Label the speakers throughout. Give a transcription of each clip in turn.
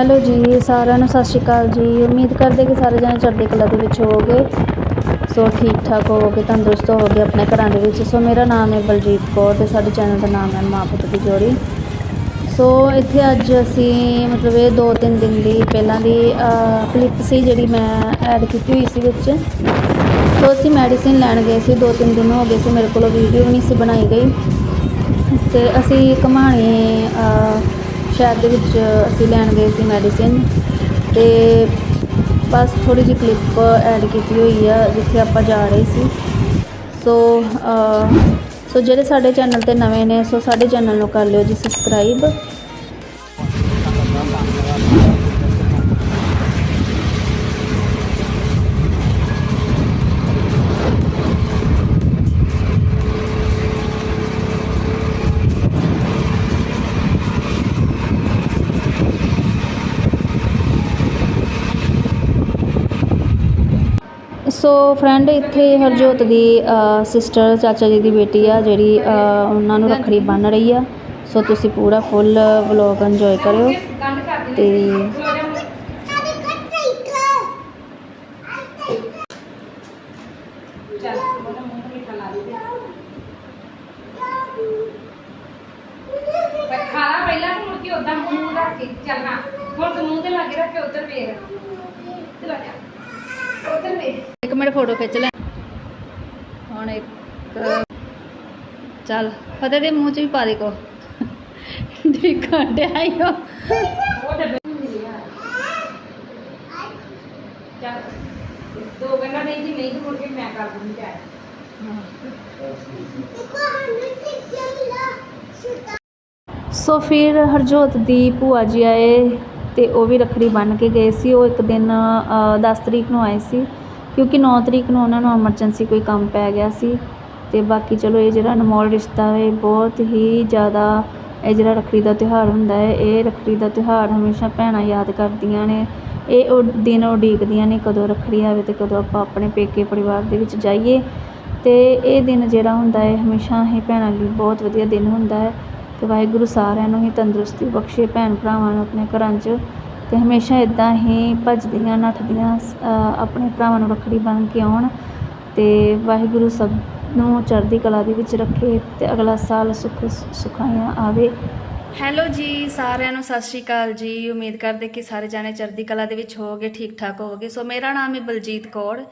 Speaker 1: Hello ਜੀ, ਸਾਰਿਆਂ ਨੂੰ ਸਤਿ ਸ਼੍ਰੀ ਅਕਾਲ ਜੀ। ਉਮੀਦ ਕਰਦੇ ਕਿ ਸਾਰੇ ਜਣੇ ਚੜ੍ਹਦੀ ਕਲਾ ਦੇ ਵਿੱਚ ਹੋਵੋਗੇ। ਸੋ ਠੀਕ ਠਾਕ ਹੋਵੋਗੇ, ਤੰਦਰੁਸਤ ਹੋਵੋਗੇ ਆਪਣੇ ਘਰਾਂ ਦੇ ਵਿੱਚ। ਸੋ ਮੇਰਾ ਨਾਮ ਹੈ ਬਲਜੀਤ ਕੌਰ ਤੇ ਸਾਡੇ ਚੈਨਲ ਦਾ ਨਾਮ ਹੈ ਮਾਂ ਪੁੱਤ ਦੀ ਜੋੜੀ। ਸੋ ਇੱਥੇ ਅੱਜ ਅਸੀਂ ਮਤਲਬ ਇਹ ਦੋ ਤਿੰਨ ਦਿਨ ਦੀ ਪਹਿਲਾਂ ਦੀ ਕਲਿੱਪ ਸੀ ਜਿਹੜੀ ਮੈਂ ਐਡ ਕੀਤੀ ਹੋਈ ਸੀ ਵਿੱਚ। ਸੋ ਅਸੀਂ ਮੈਡੀਸਿਨ ਲੈਣ ਗਏ ਸੀ, ਦੋ ਤਿੰਨ ਦਿਨ ਹੋ ਗਏ ਸੀ ਮੇਰੇ ਕੋਲ ਵੀਡੀਓ ਵੀ ਨਹੀਂ ਸੀ ਬਣਾਈ ਗਈ। ਤੇ ਅਸੀਂ ਘਮਾਣੇ ਸ਼ਹਿਰ ਦੇ ਵਿੱਚ ਅਸੀਂ ਲੈਣ ਗਏ ਸੀ ਮੈਡੀਸਿਨ ਤੇ ਬਸ ਥੋੜੀ ਜਿਹੀ ਕਲਿੱਪ ਐਡ ਕੀਤੀ ਹੋਈ ਆ, ਜਿੱਥੇ ਆਪਾਂ ਜਾ ਰਹੇ ਸੀ। ਸੋ ਸੋ ਜਿਹੜੇ ਸਾਡੇ ਚੈਨਲ ਤੇ ਨਵੇਂ ਨੇ ਸੋ ਸਾਡੇ ਚੈਨਲ ਨੂੰ ਕਰ ਲਿਓ ਜੀ ਸਬਸਕ੍ਰਾਈਬ ਸੋ ਫਰੈਂਡ ਇੱਥੇ ਹਰਜੋਤ ਦੀ ਸਿਸਟਰ ਚਾਚਾ ਜੀ ਦੀ ਬੇਟੀ ਆ, ਜਿਹੜੀ ਉਹਨਾਂ ਨੂੰ ਰੱਖੜੀ ਬੰਨ ਰਹੀ ਆ। ਸੋ ਤੁਸੀਂ ਪੂਰਾ ਫੁੱਲ ਵਲੌਗ ਇੰਜੋਏ ਕਰਿਓ। ਤੇ
Speaker 2: ਖਾਣਾ ਪਹਿਲਾਂ ਮੁੜ ਕੇ ਉਦਾਂ ਮੂੰਹ ਰੱਖ ਕੇ ਚੱਲਣਾ। ਹੁਣ ਮੂੰਹ ਤੇ ਲਾ ਰੱਖ ਕੇ ਉਧਰ ਵੇਖ। ਤੇ ਲਾ ਜਾ। ਉਧਰ ਵੇਖ।
Speaker 1: ਇੱਕ ਮਿੰਟ ਫੋਟੋ ਖਿੱਚ ਲੈ। ਹੁਣ ਇੱਕ ਚੱਲ ਫਤਿਹ ਦੇ ਮੂੰਹ 'ਚ ਵੀ ਪਾ ਦੇ ਕੋ ਦੇਖਣ ਡਿਆ ਈ ਓ।
Speaker 2: ਉਹ। ਡੱਬੇ ਚੱਲ ਦੋ ਗੰਨਾ ਨਹੀਂ ਜੀ ਨਹੀਂ ਤੇ ਮੁੜ ਕੇ ਮੈਂ ਕਰ ਦੂੰਗੀ ਚਾਹ
Speaker 1: ਸੋ ਫਿਰ ਹਰਜੋਤ ਦੀ ਭੂਆ ਜੀ ਆਏ ਤੇ ਉਹ ਵੀ ਰੱਖੜੀ ਬੰਨ੍ਹ ਕੇ ਗਏ ਸੀ। ਉਹ ਇੱਕ ਦਿਨ ਅ, 10 ਤਰੀਕ ਨੂੰ ਆਏ ਸੀ। ਕਿਉਂਕਿ 9 ਤਰੀਕ ਨੂੰ ਉਹਨਾਂ ਨੂੰ ਐਮਰਜੈਂਸੀ ਕੋਈ ਕੰਮ ਪੈ ਗਿਆ ਸੀ ਤੇ ਬਾਕੀ ਚਲੋ ਇਹ ਜਿਹੜਾ ਅਨਮੋਲ ਰਿਸ਼ਤਾ ਹੈ ਬਹੁਤ ਹੀ ਜ਼ਿਆਦਾ ਇਹ ਜਿਹੜਾ ਰੱਖੜੀ ਦਾ ਤਿਉਹਾਰ ਹੁੰਦਾ ਹੈ, ਇਹ ਰੱਖੜੀ ਦਾ ਤਿਉਹਾਰ ਹਮੇਸ਼ਾ ਭੈਣਾਂ ਯਾਦ ਕਰਦੀਆਂ ਨੇ। ਇਹ ਉਹ ਦਿਨ ਉਡੀਕਦੀਆਂ ਨੇ ਕਦੋਂ ਰੱਖੜੀ ਆਵੇ ਤੇ ਕਦੋਂ ਆਪਾਂ ਆਪਣੇ ਪੇਕੇ ਪਰਿਵਾਰ ਦੇ ਵਿੱਚ ਜਾਈਏ। ਤੇ ਇਹ ਦਿਨ ਜਿਹੜਾ ਹੁੰਦਾ ਹੈ, ਹਮੇਸ਼ਾ ਹੀ ਭੈਣਾਂ ਲਈ ਬਹੁਤ ਵਧੀਆ ਦਿਨ ਹੁੰਦਾ ਹੈ। ਤੇ ਵਾਹਿਗੁਰੂ ਸਾਰਿਆਂ ਨੂੰ ਹੀ ਤੰਦਰੁਸਤੀ ਬਖਸ਼ੇ, ਭੈਣ ਭਰਾਵਾਂ ਨੂੰ ਆਪਣੇ ਘਰਾਂ 'ਚ ਅਤੇ ਹਮੇਸ਼ਾ ਇੱਦਾਂ ਹੀ ਭੱਜਦੀਆਂ ਨੱਠਦੀਆਂ ਅ, ਆਪਣੇ ਭਰਾਵਾਂ ਨੂੰ ਰੱਖੜੀ ਬੰਨ੍ਹ ਕੇ ਆਉਣ ਅਤੇ ਵਾਹਿਗੁਰੂ ਸਭ ਨੂੰ ਚੜ੍ਹਦੀ ਕਲਾ ਦੇ ਵਿੱਚ ਰੱਖੇ ਅਤੇ ਅਗਲਾ ਸਾਲ ਸੁੱਖ ਸੁਖਾਈਆਂ ਆਵੇ। ਹੈਲੋ ਜੀ ਸਾਰਿਆਂ ਨੂੰ ਸਤਿ ਸ਼੍ਰੀ ਅਕਾਲ ਜੀ। ਉਮੀਦ ਕਰਦੇ ਕਿ ਸਾਰੇ ਜਾਣੇ ਚੜ੍ਹਦੀ ਕਲਾ ਦੇ ਵਿੱਚ ਹੋਵੋਗੇ ਠੀਕ ਠਾਕ ਹੋਵੋਗੇ। ਸੋ ਮੇਰਾ ਨਾਮ ਹੈ ਬਲਜੀਤ ਕੌਰ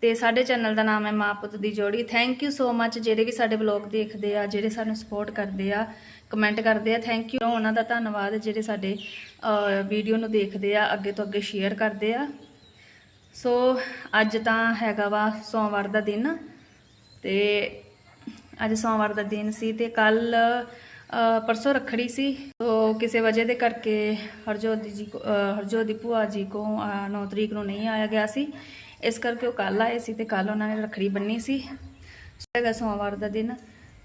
Speaker 1: ਤੇ ਸਾਡੇ ਚੈਨਲ ਦਾ ਨਾਮ ਹੈ ਮਾਂ ਪੁੱਤ ਦੀ ਜੋੜੀ। ਥੈਂਕ ਯੂ ਸੋ ਮੱਚ ਜਿਹੜੇ ਵੀ ਸਾਡੇ ਵਲੌਗ ਦੇਖਦੇ ਆ ਜਿਹੜੇ ਸਾਨੂੰ ਸਪੋਰਟ ਕਰਦੇ ਆ। ਕਮੈਂਟ ਕਰਦੇ ਆ ਥੈਂਕ ਯੂ ਉਹਨਾਂ ਦਾ ਧੰਨਵਾਦ ਜਿਹੜੇ ਸਾਡੇ ਵੀਡੀਓ ਨੂੰ ਦੇਖਦੇ ਆ, ਅੱਗੇ ਤੋਂ ਅੱਗੇ ਸ਼ੇਅਰ ਕਰਦੇ ਆ। ਸੋ ਅੱਜ ਤਾਂ ਹੈਗਾ ਵਾ ਸੋਮਵਾਰ ਦਾ ਦਿਨ ਤੇ ਅੱਜ ਸੋਮਵਾਰ ਦਾ ਦਿਨ ਸੀ ਤੇ ਕੱਲ ਪਰਸੋਂ ਰੱਖੜੀ ਸੀ। ਤੋ ਕਿਸੇ ਵਜ੍ਹਾ ਦੇ ਕਰਕੇ ਹਰਜੋਤ ਜੀ ਕੋ ਹਰਜੋਤ ਦੀ ਭੂਆ ਜੀ ਕੋ 9 ਤਰੀਕ ਨੂੰ ਨਹੀਂ ਆਇਆ ਗਿਆ ਸੀ। ਇਸ ਕਰਕੇ ਉਹ ਕੱਲ ਆਏ ਸੀ ਤੇ ਕੱਲ ਉਹਨਾਂ ਨੇ ਰੱਖੜੀ ਬੰਨੀ ਸੀ। ਹੈਗਾ ਸੋਮਵਾਰ ਦਾ ਦਿਨ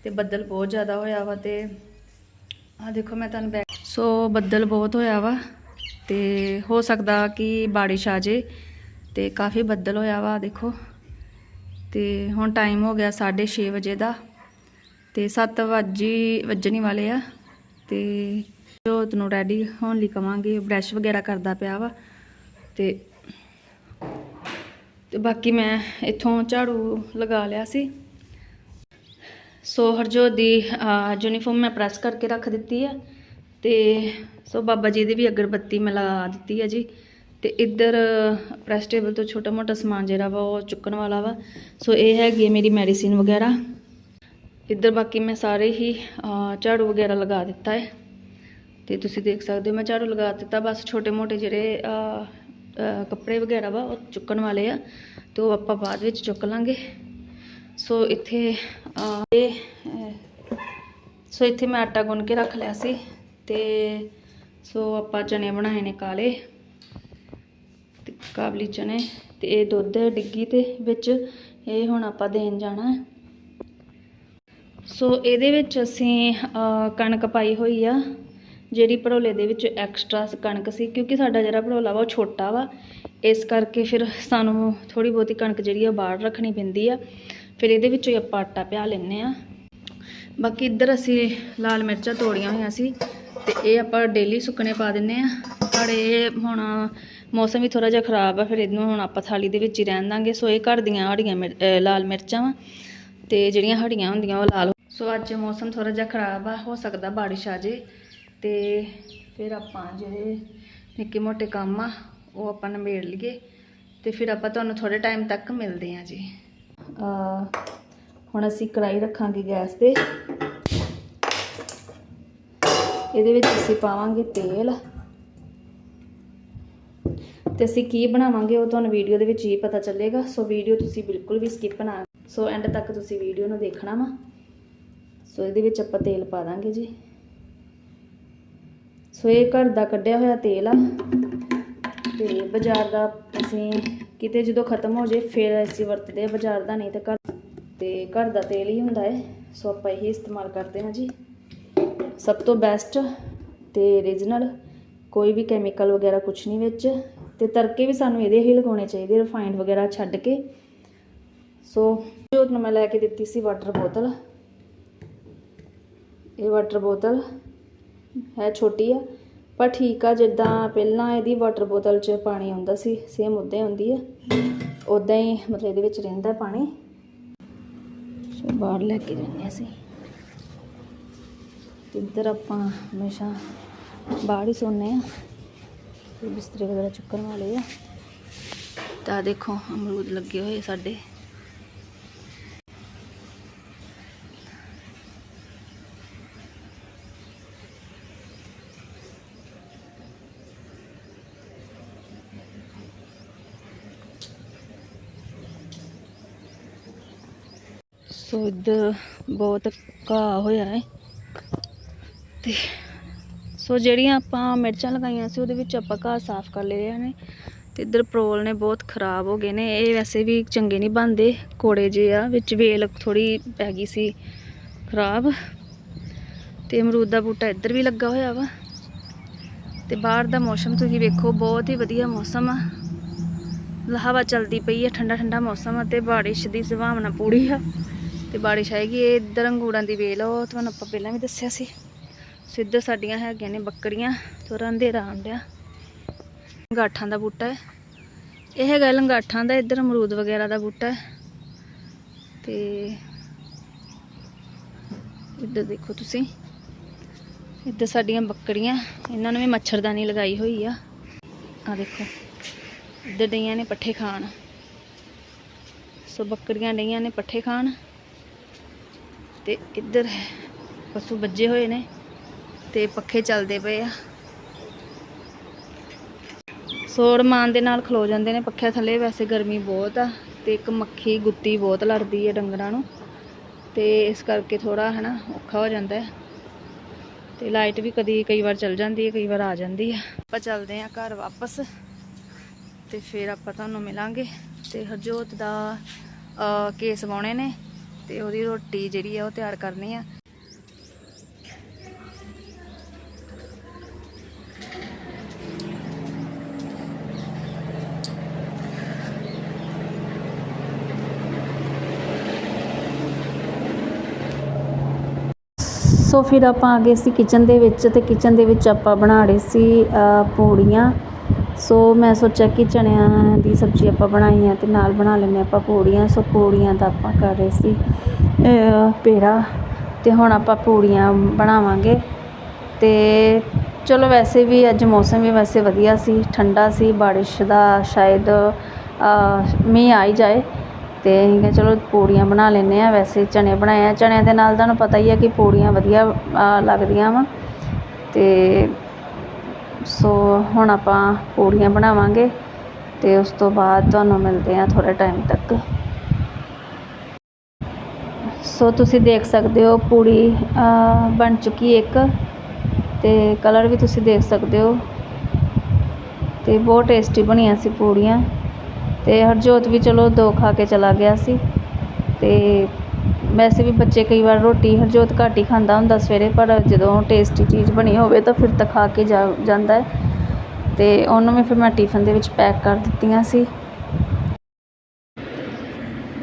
Speaker 1: ਤੇ ਬੱਦਲ ਬਹੁਤ ਜ਼ਿਆਦਾ ਹੋਇਆ ਵਾ ਤੇ ਆ ਦੇਖੋ ਮੈਂ ਤੁਹਾਨੂੰ ਬੈਕ ਸੋ ਬੱਦਲ ਬਹੁਤ ਹੋਇਆ ਵਾ ਤੇ ਹੋ ਸਕਦਾ ਕਿ ਬਾਰਿਸ਼ ਆ ਜੇ ਤੇ ਕਾਫੀ ਬੱਦਲ ਹੋਇਆ ਵਾ, ਦੇਖੋ। ਤੇ ਹੁਣ ਟਾਈਮ ਹੋ ਗਿਆ 6:30 ਵਜੇ ਦਾ ਤੇ 7 ਵਜੇ ਵੱਜਣੀ ਵਾਲੇ ਆ ਤੇ ਜੋਤ ਨੂੰ ਰੈਡੀ ਹੋਣ ਲਈ ਕਵਾਂਗੇ ਬ੍ਰਸ਼ ਵਗੈਰਾ ਕਰਦਾ ਪਿਆ ਵਾ ਤੇ ਤੇ ਬਾਕੀ ਮੈਂ ਇੱਥੋਂ ਝਾੜੂ ਲਗਾ ਲਿਆ ਸੀ। ਸੋ ਹਰਜੋਤ ਦੀ ਯੂਨੀਫਾਰਮ ਮੈਂ ਪ੍ਰੈਸ ਕਰਕੇ ਰੱਖ ਦਿੱਤੀ ਆ ਤੇ ਸੋ ਬਾਬਾ ਜੀ ਦੀ ਵੀ ਅਗਰਬੱਤੀ ਮੈਂ ਲਗਾ ਦਿੱਤੀ ਆ ਜੀ। ਤੇ ਇੱਧਰ ਪ੍ਰੈਸ ਟੇਬਲ ਤੋਂ ਛੋਟਾ ਮੋਟਾ ਸਮਾਨ ਜਿਹੜਾ ਵਾ ਉਹ ਚੁੱਕਣ ਵਾਲਾ ਵਾ। ਸੋ ਇਹ ਹੈਗੀ ਹੈ ਮੇਰੀ ਮੈਡੀਸਿਨ ਵਗੈਰਾ। ਇੱਧਰ ਬਾਕੀ ਮੈਂ ਸਾਰੇ ਹੀ ਝਾੜੂ ਵਗੈਰਾ ਲਗਾ ਦਿੱਤਾ ਹੈ। ਤੇ ਤੁਸੀਂ ਦੇਖ ਸਕਦੇ ਹੋ ਮੈਂ ਝਾੜੂ ਲਗਾ ਦਿੱਤਾ। ਬਸ ਛੋਟੇ ਮੋਟੇ ਜਿਹੜੇ ਕੱਪੜੇ ਵਗੈਰਾ ਵਾ ਉਹ ਚੁੱਕਣ ਵਾਲੇ ਆ। ਤੇ ਉਹ ਆਪਾਂ ਬਾਅਦ ਵਿੱਚ ਚੁੱਕ ਲਾਂਗੇ। ਸੋ ਇੱਥੇ ਇਹ ਸੋ ਇੱਥੇ ਮੈਂ ਆਟਾ ਗੁੰਨ ਕੇ ਰੱਖ ਲਿਆ ਸੀ ਤੇ ਸੋ ਆਪਾਂ ਚਨੇ ਬਣਾਏ ਨੇ ਕਾਲੇ ਤੇ ਕਾਬਲੀ ਚਨੇ ਤੇ ਇਹ ਦੁੱਧ ਡਿੱਗੀ ਤੇ ਵਿੱਚ, ਇਹ ਹੁਣ ਆਪਾਂ ਦੇਣ ਜਾਣਾ। ਸੋ ਇਹਦੇ ਵਿੱਚ ਅਸੀਂ ਕਣਕ ਪਾਈ ਹੋਈ ਆ, ਜਿਹੜੀ ਭੜੋਲੇ ਦੇ ਵਿੱਚ ਐਕਸਟਰਾ ਕਣਕ ਸੀ, ਕਿਉਂਕਿ ਸਾਡਾ ਜਿਹੜਾ ਭੜੋਲਾ ਵਾ ਉਹ ਛੋਟਾ ਵਾ, ਇਸ ਕਰਕੇ ਫਿਰ ਸਾਨੂੰ ਥੋੜੀ ਬਹੁਤੀ ਕਣਕ ਜਿਹੜੀ ਆ ਬਾਹਰ ਰੱਖਣੀ ਪੈਂਦੀ ਆ। ਫਿਰ ਇਹਦੇ ਵਿੱਚੋਂ ਹੀ ਆਪਾਂ ਆਟਾ ਪਿਆ ਲੈਂਦੇ ਆ ਬਾਕੀ ਇੱਧਰ ਅਸੀਂ ਲਾਲ ਮਿਰਚਾਂ ਤੋੜੀਆਂ ਹੋਈਆਂ ਸੀ ਤੇ ਇਹ ਆਪਾਂ ਡੇਲੀ ਸੁੱਕਣੇ ਪਾ ਦਿੰਨੇ ਆ ਪਰ ਇਹ ਹੁਣ ਮੌਸਮ ਵੀ ਥੋੜਾ ਜਿਹਾ ਖਰਾਬ ਆ, ਫਿਰ ਇਹਨੂੰ ਹੁਣ ਆਪਾਂ ਥਾਲੀ ਦੇ ਵਿੱਚ ਹੀ ਰਹਿਣ ਦਾਂਗੇ। ਸੋ ਇਹ ਘਰ ਦੀਆਂ ਹੜੀਆਂ ਮਿਰ- ਲਾਲ ਮਿਰਚਾਂ ਵਾ ਤੇ ਜਿਹੜੀਆਂ ਹੜੀਆਂ ਹੁੰਦੀਆਂ ਉਹ ਲਾਲ ਸੋ ਅੱਜ ਮੌਸਮ ਥੋੜਾ ਜਿਹਾ ਖਰਾਬ ਆ, ਹੋ ਸਕਦਾ ਬਾਰਿਸ਼ ਆ ਜੇ। ਤੇ ਫਿਰ ਆਪਾਂ ਜਿਹੜੇ ਨਿੱਕੇ ਮੋਟੇ ਕੰਮ ਆ, ਉਹ ਆਪਾਂ ਨਿਬੇੜ ਲਈਏ। ਤੇ ਫਿਰ ਆਪਾਂ ਤੁਹਾਨੂੰ ਥੋੜੇ ਟਾਈਮ ਤੱਕ ਮਿਲਦੇ ਹਾਂ ਜੀ। ਹੁਣ ਅਸੀਂ ਕੜਾਈ ਰੱਖਾਂਗੇ ਗੈਸ ਤੇ। ਇਹਦੇ ਵਿੱਚ ਅਸੀਂ ਪਾਵਾਂਗੇ ਤੇਲ। ਤੇ ਅਸੀਂ ਕੀ ਬਣਾਵਾਂਗੇ ਉਹ ਤੁਹਾਨੂੰ ਵੀਡੀਓ ਦੇ ਵਿੱਚ ਹੀ ਪਤਾ ਚੱਲੇਗਾ। ਸੋ ਵੀਡੀਓ ਤੁਸੀਂ ਬਿਲਕੁਲ ਵੀ ਸਕਿਪ ਨਾ ਸੋ ਐਂਡ ਤੱਕ ਤੁਸੀਂ ਵੀਡੀਓ ਨੂੰ ਦੇਖਣਾ ਵਾ। ਸੋ ਇਹਦੇ ਵਿੱਚ ਆਪਾਂ ਤੇਲ ਪਾ ਦਾਂਗੇ ਜੀ। ਸੋ ਇਹ ਘਰ ਦਾ ਕੱਢਿਆ ਹੋਇਆ ਤੇਲ ਆ। ਤੇ ਬਾਜ਼ਾਰ ਦਾ ਅਸੀਂ ਕਿਤੇ ਜਦੋਂ ਖਤਮ ਹੋ ਜੇ, ਫਿਰ ਅਸੀਂ ਵਰਤਦੇ ਆ ਬਾਜ਼ਾਰ ਦਾ, ਨਹੀਂ ਤਾਂ ਘਰ ਤੇ ਘਰ ਦਾ ਤੇਲ ਹੀ ਹੁੰਦਾ ਹੈ ਸੋ ਆਪਾਂ ਇਹੀ ਇਸਤੇਮਾਲ ਕਰਦੇ ਹਾਂ ਜੀ। ਸਭ ਤੋਂ ਬੈਸਟ ਤੇ ਰੀਜਨਲ ਕੋਈ ਵੀ ਕੈਮੀਕਲ ਵਗੈਰਾ ਕੁਝ ਨਹੀਂ ਵਿੱਚ, ਤੇ ਤੜਕੇ ਵੀ ਸਾਨੂੰ ਇਹਦੇ ਹੀ ਲਗਾਉਣੇ ਚਾਹੀਦੇ ਰਿਫਾਈਨਡ ਵਗੈਰਾ ਛੱਡ ਕੇ। ਸੋ ਜੋਤ ਨੂੰ ਮੈਂ ਲੈ ਕੇ ਦਿੱਤੀ ਸੀ ਵਾਟਰ ਬੋਤਲ ਇਹ ਵਾਟਰ ਬੋਤਲ ਹੈ ਛੋਟੀ ਆ ਪਰ ਠੀਕ ਆ, ਜਿੱਦਾਂ ਪਹਿਲਾਂ ਇਹਦੀ ਵਾਟਰ ਬੋਤਲ 'ਚ ਪਾਣੀ ਆਉਂਦਾ ਸੀ ਸੇਮ ਉਦਾਂ ਹੀ ਹੁੰਦੀ ਆ। ਉਦਾਂ ਹੀ ਮਤਲਬ ਇਹਦੇ ਵਿੱਚ ਰਹਿੰਦਾ ਪਾਣੀ। ਸੋ ਬਾਹਰ ਲੈ ਕੇ ਜਾਂਦੇ ਅਸੀਂ। ਇੱਧਰ ਆਪਾਂ ਹਮੇਸ਼ਾ ਬਾਹਰ ਹੀ ਸੌਂਦੇ ਆ ਬਿਸਤਰੇ ਵਗੈਰਾ ਚੁੱਕਣ ਵਾਲੇ ਆ। ਤਾਂ ਦੇਖੋ, ਅਮਰੂਦ ਲੱਗੇ ਹੋਏ ਸਾਡੇ। ਸੋ ਇੱਧਰ ਬਹੁਤ ਘਾਹ ਹੋਇਆ ਹੈ। ਤੇ ਸੋ ਜਿਹੜੀਆਂ ਆਪਾਂ ਮਿਰਚਾਂ ਲਗਾਈਆਂ ਸੀ, ਉਹਦੇ ਵਿੱਚ ਆਪਾਂ ਘਾਹ ਸਾਫ਼ ਕਰ ਲਏ ਨੇ। ਤੇ ਇੱਧਰ ਪਰੋਲ ਨੇ ਬਹੁਤ ਖਰਾਬ ਹੋ ਗਏ ਨੇ। ਇਹ ਵੈਸੇ ਵੀ ਚੰਗੇ ਨਹੀਂ ਬਣਦੇ। ਕੋੜੇ ਜੇ ਆ, ਵਿੱਚ ਵੇਲ ਥੋੜੀ ਪੈ ਗਈ ਸੀ, ਖਰਾਬ। ਤੇ ਅਮਰੂਦ ਦਾ ਬੂਟਾ ਇੱਧਰ ਵੀ ਲੱਗਾ ਹੋਇਆ ਵਾ। ਤੇ ਬਾਹਰ ਦਾ ਮੌਸਮ ਤੁਸੀਂ ਵੇਖੋ, ਬਹੁਤ ਹੀ ਵਧੀਆ ਮੌਸਮ ਆ। ਹਵਾ ਚਲਦੀ ਪਈ ਹੈ ਠੰਡਾ ਠੰਡਾ ਮੌਸਮ ਆ ਤੇ ਬਾਰਿਸ਼ ਦੀ ਸੰਭਾਵਨਾ ਪੂਰੀ ਆ। ਤੇ ਬਾਰਿਸ਼ ਆਏਗੀ, ਇਹ ਇੱਧਰ ਅੰਗੂਰਾਂ ਦੀ ਵੇਲ ਉਹ ਤੁਹਾਨੂੰ ਆਪਾਂ ਪਹਿਲਾਂ ਵੀ ਦੱਸਿਆ ਸੀ। ਸੋ ਇੱਧਰ ਸਾਡੀਆਂ ਹੈਗੀਆਂ ਨੇ ਬੱਕਰੀਆਂ ਥੋੜਾ ਅੰਧੇਰਾ ਆਉਂਦਿਆ ਲੰਗਾਠਾਂ ਦਾ ਬੂਟਾ ਹੈ। ਇਹ ਹੈਗਾ ਲੰਗਾਠਾਂ ਦਾ, ਇੱਧਰ ਅਮਰੂਦ ਵਗੈਰਾ ਦਾ ਬੂਟਾ ਹੈ। ਤੇ ਇੱਧਰ ਦੇਖੋ ਤੁਸੀਂ, ਇੱਧਰ ਸਾਡੀਆਂ ਬੱਕਰੀਆਂ, ਇਹਨਾਂ ਨੂੰ ਵੀ ਮੱਛਰਦਾਨੀ ਲਗਾਈ ਹੋਈ ਆ। ਆ ਦੇਖੋ, ਇੱਧਰ ਡਈਆਂ ਨੇ ਪੱਠੇ ਖਾਣ। ਸੋ ਬੱਕਰੀਆਂ ਡਈਆਂ ਨੇ ਪੱਠੇ ਖਾਣ। ਤੇ ਇੱਧਰ ਪਸ਼ੂ ਵੱਜੇ ਹੋਏ ਨੇ ਤੇ ਪੱਖੇ ਚੱਲਦੇ ਪਏ ਆ। ਸੋੜ ਮਾਨ ਦੇ ਨਾਲ ਖਲੋ ਜਾਂਦੇ ਨੇ ਪੱਖਿਆਂ ਥੱਲੇ, ਵੈਸੇ ਗਰਮੀ ਬਹੁਤ ਆ ਤੇ ਇੱਕ ਮੱਖੀ ਗੁੱਤੀ ਬਹੁਤ ਲੜਦੀ ਹੈ ਡੰਗਰਾਂ ਨੂੰ ਤੇ ਇਸ ਕਰਕੇ ਥੋੜਾ ਹਨਾ ਔਖਾ ਹੋ ਜਾਂਦਾ ਹੈ। ਤੇ ਲਾਈਟ ਵੀ ਕਦੀ ਕਈ ਵਾਰ ਚਲ ਜਾਂਦੀ ਹੈ, ਕਈ ਵਾਰ ਆ ਜਾਂਦੀ ਹੈ। ਆਪਾਂ ਚੱਲਦੇ ਹਾਂ ਘਰ ਵਾਪਸ ਤੇ ਫਿਰ ਆਪਾਂ ਤੁਹਾਨੂੰ ਮਿਲਾਂਗੇ ਤੇ ਹਰਜੋਤ ਦਾ ਕੇਸ ਵਾਉਣੇ ਨੇ। ਤੇ ਉਹਦੀ ਰੋਟੀ ਜਿਹੜੀ ਆ ਉਹ ਤਿਆਰ ਕਰਨੀ ਆ। ਸੋ ਫਿਰ ਆਪਾਂ ਆ ਗਏ ਸੀ ਕਿਚਨ ਦੇ ਵਿੱਚ ਤੇ ਕਿਚਨ ਦੇ ਵਿੱਚ ਆਪਾਂ ਬਣਾ ਰਹੇ ਸੀ ਪੂੜੀਆਂ। ਸੋ ਮੈਂ ਸੋਚਿਆ ਕਿ ਚਣਿਆਂ ਦੀ ਸਬਜ਼ੀ ਆਪਾਂ ਬਣਾਈ ਆ ਤੇ ਨਾਲ ਬਣਾ ਲੈਂਦੇ ਆਪਾਂ ਪੂੜੀਆਂ। ਸੋ ਪੂੜੀਆਂ ਦਾ ਆਪਾਂ ਕਰ ਰਹੇ ਸੀ ਪੇੜਾ ਤੇ ਹੁਣ ਆਪਾਂ ਪੂੜੀਆਂ ਬਣਾਵਾਂਗੇ। ਤੇ ਚਲੋ ਵੈਸੇ ਵੀ ਅੱਜ ਮੌਸਮ ਵੀ ਵੈਸੇ ਵਧੀਆ ਸੀ, ਠੰਡਾ ਸੀ, ਬਾਰਿਸ਼ ਦਾ ਸ਼ਾਇਦ ਮੀਂਹ ਆ ਹੀ ਜਾਏ। ਤੇ ਅਸੀਂ ਚਲੋ ਪੂੜੀਆਂ ਬਣਾ ਲੈਂਦੇ ਆ ਵੈਸੇ ਚਣੇ ਬਣਾਏ ਆ। ਚਣਿਆਂ ਦੇ ਨਾਲ ਤੁਹਾਨੂੰ ਪਤਾ ਹੀ ਆ ਕਿ ਪੂੜੀਆਂ ਵਧੀਆ ਲੱਗਦੀਆਂ ਵਾ। ਤੇ ਸੋ ਹੁਣ ਆਪਾਂ ਪੂੜੀਆਂ ਬਣਾਵਾਂਗੇ ਤੇ ਉਸ ਤੋਂ ਬਾਅਦ ਤੁਹਾਨੂੰ ਮਿਲਦੇ ਆ ਥੋੜੇ ਟਾਈਮ ਤੱਕ। ਸੋ ਤੁਸੀਂ ਦੇਖ ਸਕਦੇ ਹੋ ਪੂੜੀ ਬਣ ਚੁੱਕੀ ਇੱਕ ਤੇ ਕਲਰ ਵੀ ਤੁਸੀਂ ਦੇਖ ਸਕਦੇ ਹੋ ਤੇ ਬਹੁਤ ਟੇਸਟੀ ਬਣੀਆਂ ਸੀ ਪੂੜੀਆਂ ਤੇ ਹਰਜੋਤ ਵੀ ਚਲੋ ਦੋ ਖਾ ਕੇ ਚਲਾ ਗਿਆ ਸੀ ਤੇ ਵੈਸੇ ਵੀ ਬੱਚੇ ਕਈ ਵਾਰ ਰੋਟੀ ਹਰਜੋਤ ਘੱਟ ਹੀ ਖਾਂਦਾ ਹੁੰਦਾ ਸਵੇਰੇ, ਪਰ ਜਦੋਂ ਟੇਸਟੀ ਚੀਜ਼ ਬਣੀ ਹੋਵੇ ਤਾਂ ਫਿਰ ਤਾਂ ਖਾ ਕੇ ਜਾ, ਜਾਂਦਾ ਹੈ। ਤੇ ਉਹਨੂੰ ਵੀ ਫਿਰ ਮੈਂ ਟਿਫਨ ਦੇ ਵਿੱਚ ਪੈਕ ਕਰ ਦਿੱਤੀਆਂ ਸੀ।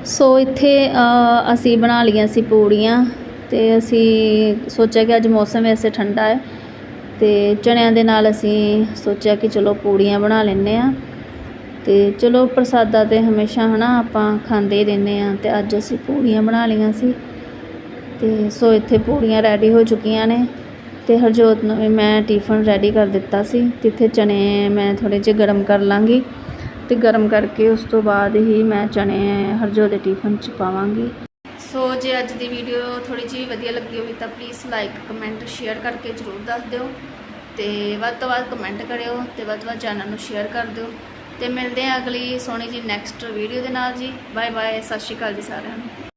Speaker 1: ਸੋ ਇੱਥੇ ਅਸੀਂ ਬਣਾ ਲਈਆਂ ਸੀ ਪੂੜੀਆਂ ਤੇ ਅਸੀਂ ਸੋਚਿਆ ਕਿ ਅੱਜ ਮੌਸਮ ਵੈਸੇ ਠੰਡਾ ਹੈ ਤੇ ਚਣਿਆਂ ਦੇ ਨਾਲ ਅਸੀਂ ਸੋਚਿਆ ਕਿ ਚਲੋ ਪੂੜੀਆਂ ਬਣਾ ਲੈਂਦੇ ਆ ਅਤੇ ਚਲੋ ਪ੍ਰਸਾਦਾ ਤਾਂ ਹਮੇਸ਼ਾ ਹੈ ਨਾ ਆਪਾਂ ਖਾਂਦੇ ਹੀ ਰਹਿੰਦੇ ਹਾਂ ਅਤੇ ਅੱਜ ਅਸੀਂ ਪੂੜੀਆਂ ਬਣਾ ਲਈਆਂ ਸੀ ਅਤੇ ਸੋ ਇੱਥੇ ਪੂੜੀਆਂ ਰੈਡੀ ਹੋ ਚੁੱਕੀਆਂ ਨੇ ਅਤੇ ਹਰਜੋਤ ਨੂੰ ਵੀ ਮੈਂ ਟਿਫਨ ਰੈਡੀ ਕਰ ਦਿੱਤਾ ਸੀ ਤੇ ਇੱਥੇ ਚਨੇ ਮੈਂ ਥੋੜ੍ਹੇ ਜਿਹੇ ਗਰਮ ਕਰ ਲਾਂਗੀ ਅਤੇ ਗਰਮ ਕਰਕੇ ਉਸ ਤੋਂ ਬਾਅਦ ਹੀ ਮੈਂ ਚਨੇ ਹਰਜੋਤ ਦੇ ਟਿਫਨ ਚ ਪਾਵਾਂਗੀ। ਸੋ ਜੇ ਅੱਜ ਦੀ ਵੀਡੀਓ ਥੋੜੀ ਜਿਹੀ ਵਧੀਆ ਲੱਗੀ ਹੋਵੇ ਤਾਂ ਪਲੀਜ਼ ਲਾਈਕ ਕਮੈਂਟ ਸ਼ੇਅਰ ਕਰਕੇ ਜਰੂਰ ਦੱਸ ਦਿਓ ਤੇ ਵੱਧ ਤੋਂ ਵੱਧ ਕਮੈਂਟ ਕਰਿਓ ਤੇ ਵੱਧ ਤੋਂ ਵੱਧ ਚੈਨਲ ਨੂੰ ਸ਼ੇਅਰ ਕਰ ਦਿਓ। ਤੇ ਮਿਲਦੇ ਹਾਂ ਅਗਲੀ ਸੋਹਣੀ ਜੀ ਨੈਕਸਟ ਵੀਡੀਓ ਦੇ ਨਾਲ ਜੀ। ਬਾਏ ਬਾਏ ਸਤਿ ਸ਼੍ਰੀ ਅਕਾਲ ਜੀ ਸਾਰਿਆਂ ਨੂੰ।